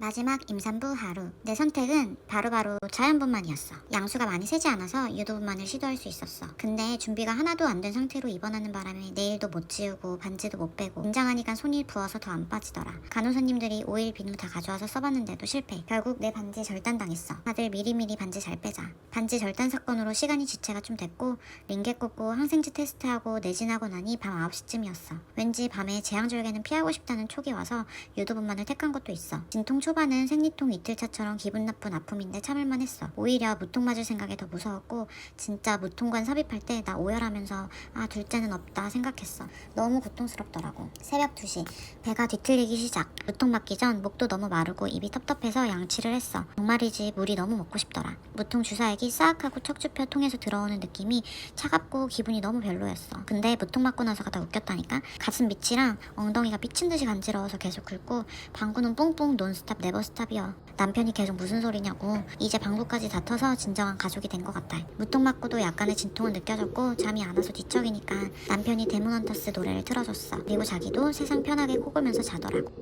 마지막 임산부 하루. 내 선택은 바로 바로 자연분만이었어. 양수가 많이 세지 않아서 유도분만을 시도할 수 있었어. 근데 준비가 하나도 안 된 상태로 입원하는 바람에 내일도 못 지우고 반지도 못 빼고 긴장하니까 손이 부어서 더 안 빠지더라. 간호사님들이 오일 비누 다 가져와서 써봤는데도 실패. 결국 내 반지 절단당했어. 다들 미리미리 반지 잘 빼자. 반지 절단 사건으로 시간이 지체가 좀 됐고 링게 꽂고 항생제 테스트하고 내진하고 나니 밤 9시쯤이었어. 왠지 밤에 재앙절개는 피하고 싶다는 촉이 와서 유도분만을 택한 것도 있어. 진통 초반은 생리통 이틀차처럼 기분 나쁜 아픔인데 참을만 했어. 오히려 무통 맞을 생각이 더 무서웠고 진짜 무통관 삽입할 때 나 오열하면서 아 둘째는 없다 생각했어. 너무 고통스럽더라고. 새벽 2시 배가 뒤틀리기 시작. 무통 맞기 전 목도 너무 마르고 입이 텁텁해서 양치를 했어. 정말이지 물이 너무 먹고 싶더라. 무통 주사액이 싹 하고 척추뼈 통해서 들어오는 느낌이 차갑고 기분이 너무 별로였어. 근데 무통 맞고 나서가 더 웃겼다니까. 가슴 밑이랑 엉덩이가 미친 듯이 간지러워서 계속 긁고 방구는 뿡뿡 논스 탑 네버 스탑이여. 남편이 계속 무슨 소리냐고. 이제 방구까지 다 터서 진정한 가족이 된 것 같다. 무통 맞고도 약간의 진통은 느껴졌고 잠이 안 와서 뒤척이니까 남편이 데몬헌터스 노래를 틀어줬어. 그리고 자기도 세상 편하게 코골면서 자더라고.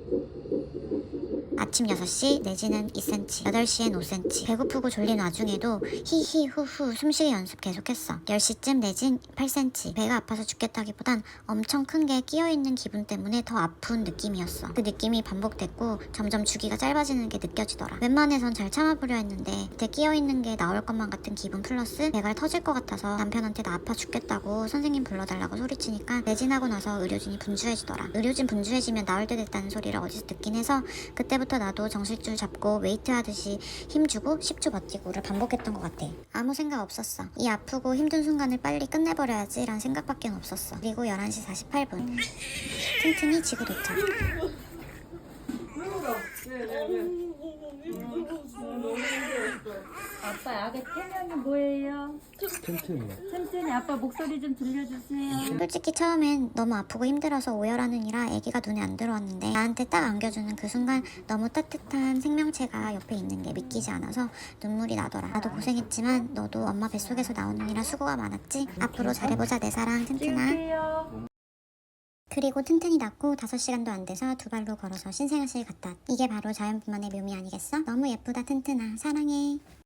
아침 6시 내지는 2cm, 8시엔 5cm. 배고프고 졸린 와중에도 히히 후후 숨쉬기 연습 계속했어. 10시쯤 내진 8cm. 배가 아파서 죽겠다기보단 엄청 큰 게 끼어있는 기분 때문에 더 아픈 느낌이었어. 그 느낌이 반복됐고 점점 주기가 짧아지는 게 느껴지더라. 웬만해선 잘 참아보려 했는데 그때 끼어있는 게 나올 것만 같은 기분 플러스 배가 터질 것 같아서 남편한테 나 아파 죽겠다고 선생님 불러달라고 소리치니까 내진하고 나서 의료진이 분주해지더라. 의료진 분주해지면 나올 때 됐다는 소리를 어디서 듣긴 해서 그때부터 나도 정실줄 잡고 웨이트 하듯이 힘주고 10초 버티고를 반복했던 것 같아. 아무 생각 없었어. 이 아프고 힘든 순간을 빨리 끝내버려야지 라는 생각밖에 없었어. 그리고 11시 48분. 튼튼히 지구 도착. 아빠 약의 태명이 뭐예요? 튼튼이요. 튼튼히 아빠 목소리 좀 들려주세요. 솔직히 처음엔 너무 아프고 힘들어서 오열하느니라 아기가 눈에 안 들어왔는데 나한테 딱 안겨주는 그 순간 너무 따뜻한 생명체가 옆에 있는 게 믿기지 않아서 눈물이 나더라. 나도 고생했지만 너도 엄마 뱃속에서 나오느니라 수고가 많았지. 앞으로 잘해보자 내 사랑 튼튼아. 찍을게요. 그리고 튼튼히 낫고 5시간도 안 돼서 두 발로 걸어서 신생아실 갔다. 이게 바로 자연분만의 묘미 아니겠어? 너무 예쁘다 튼튼아. 사랑해.